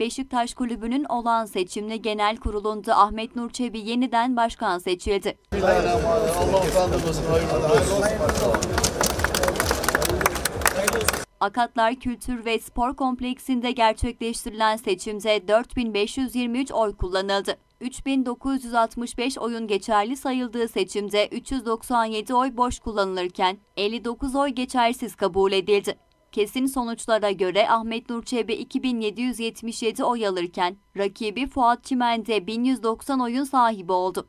Beşiktaş Kulübü'nün olağan seçimli genel kurulunda Ahmet Nur Çebi yeniden başkan seçildi. Akatlar Kültür ve Spor Kompleksinde gerçekleştirilen seçimde 4523 oy kullanıldı. 3965 oyun geçerli sayıldığı seçimde 397 oy boş kullanılırken 59 oy geçersiz kabul edildi. Kesin sonuçlara göre Ahmet Nur Çebi 2777 oy alırken rakibi Fuat Çimen de 1190 oyun sahibi oldu.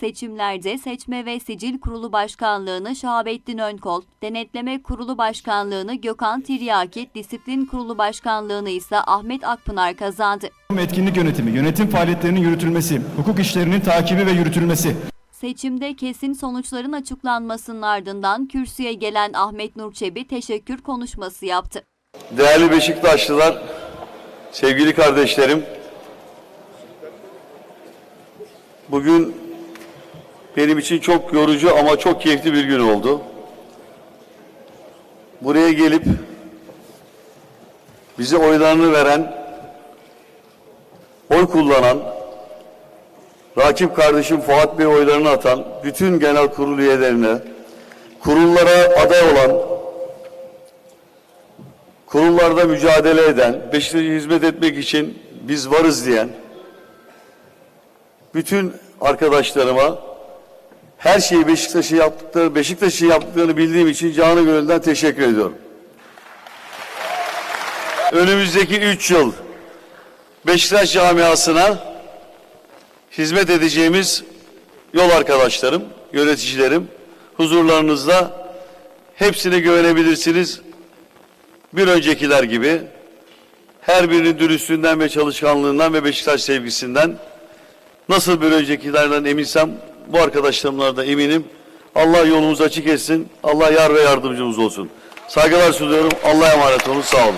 Seçimlerde Seçme ve Sicil Kurulu Başkanlığını Şahabettin Önkol, Denetleme Kurulu Başkanlığını Gökhan Tiryaki, Disiplin Kurulu Başkanlığını ise Ahmet Akpınar kazandı. Etkinlik yönetimi, yönetim faaliyetlerinin yürütülmesi, hukuk işlerinin takibi ve yürütülmesi, Seçimde kesin sonuçların açıklanmasının ardından kürsüye gelen Ahmet Nur Çebi teşekkür konuşması yaptı. Değerli Beşiktaşlılar, sevgili kardeşlerim, bugün benim için çok yorucu ama çok keyifli bir gün oldu. Buraya gelip bize oylarını veren, oy kullanan, rakip kardeşim Fuat Bey oylarını atan bütün genel kurul üyelerine, kurullara aday olan, kurullarda mücadele eden, Beşiktaş'a hizmet etmek için biz varız diyen bütün arkadaşlarıma her şeyi Beşiktaş'ı yaptıkları, Beşiktaş'ı yaptıklarını bildiğim için canı gönülden teşekkür ediyorum. Önümüzdeki üç yıl Beşiktaş camiasına hizmet edeceğimiz yol arkadaşlarım, yöneticilerim, huzurlarınızda hepsine güvenebilirsiniz bir öncekiler gibi her birinin dürüstlüğünden ve çalışkanlığından ve Beşiktaş sevgisinden nasıl bir öncekilerden eminsem bu arkadaşlarımlar da eminim. Allah yolumuzu açık etsin. Allah yar ve yardımcımız olsun. Saygılar sunuyorum. Allah'a emanet olun. Sağ olun.